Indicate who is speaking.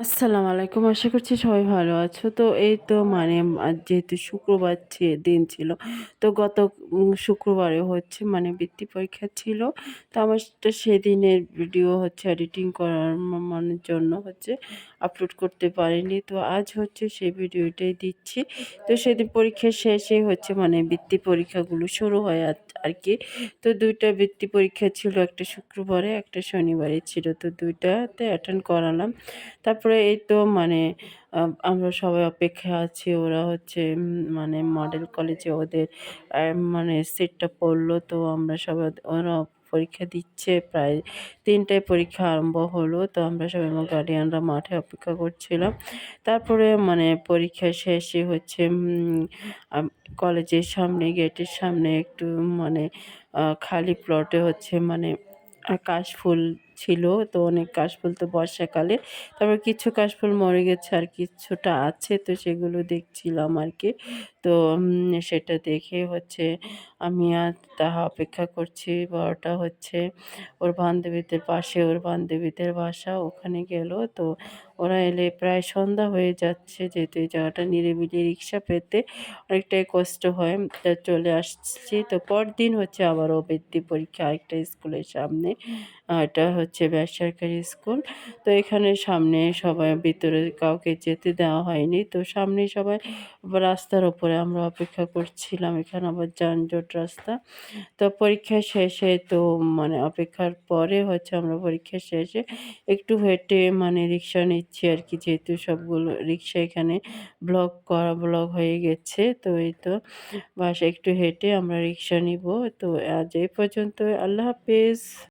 Speaker 1: আসসালামু আলাইকুম। আশা করছি সবাই ভালো আছো। তো এই তো মানে যেহেতু শুক্রবার দিন ছিল। তো গত শুক্রবারে হচ্ছে মানে বৃত্তি পরীক্ষা ছিল। তো আমার তো সেদিনের ভিডিও হচ্ছে এডিটিং করার ম মানের জন্য হচ্ছে আপলোড করতে পারিনি। তো আজ হচ্ছে সেই ভিডিওটাই দিচ্ছি। তো সেদিন পরীক্ষা শেষে হচ্ছে মানে বৃত্তি পরীক্ষাগুলো শুরু হয় আর কি তো দুইটা বৃত্তি পরীক্ষা ছিল। একটা শুক্রবারে, একটা শনিবারে ছিল। তো দুইটাতে অ্যাটেন্ড করালাম। তারপরে এই তো মানে আমরা সবাই অপেক্ষা আছি। ওরা হচ্ছে মানে মডেল কলেজে ওদের মানে সিটটা পড়ল তো আমরা সবাই ওরা পরীক্ষা দিচ্ছে। প্রায় ৩ টায় পরীক্ষা আরম্ভ হলো। তো আমরা সবাই আমার গার্ডিয়ানরা মাঠে অপেক্ষা করছিলাম। তারপরে মানে পরীক্ষা শেষে হচ্ছে কলেজের সামনে গেটের সামনে একটু মানে খালি প্লটে হচ্ছে মানে কাশফুল ছিল। তো অনেক কাশফুল তো বর্ষাকালে। তারপর কিছু কাশফুল মরে গেছে আর কিছুটা আছে। তো সেগুলো দেখছিলাম আর কি তো সেটা দেখে হচ্ছে আমি আর তাহা অপেক্ষা করছি। বড়টা হচ্ছে ওর বান্ধবীদের পাশে, ওর বান্ধবীদের বাসা। ওখানে গেল। তো ওরা এলে প্রায় সন্ধ্যা হয়ে যাচ্ছে। যেহেতু এই জায়গাটা নিরিবিলি রিক্সা পেতে অনেকটাই কষ্ট হয়। তা চলে আসছি। তো পরদিন হচ্ছে আবারও বৃত্তি পরীক্ষা আরেকটা স্কুলের সামনে। এটা হচ্ছে বেসরকারি স্কুল। তো এখানে সামনে সবাই ভিতরে কাউকে যেতে দেওয়া হয়নি। তো সামনে সবাই রাস্তার উপরে আমরা অপেক্ষা করছিলাম। এখানে আবার যানজট রাস্তা। তো পরীক্ষা শেষে তো মানে অপেক্ষার পরে হচ্ছে আমরা পরীক্ষা শেষে একটু হেঁটে মানে রিক্সা নিচ্ছি আর কি যেহেতু সবগুলো রিক্সা এখানে ব্লক করা ব্লক হয়ে গেছে। তো এই তো বাসায় একটু হেঁটে আমরা রিক্সা নিব তো আজ এই পর্যন্ত আল্লাহ হাফেজ।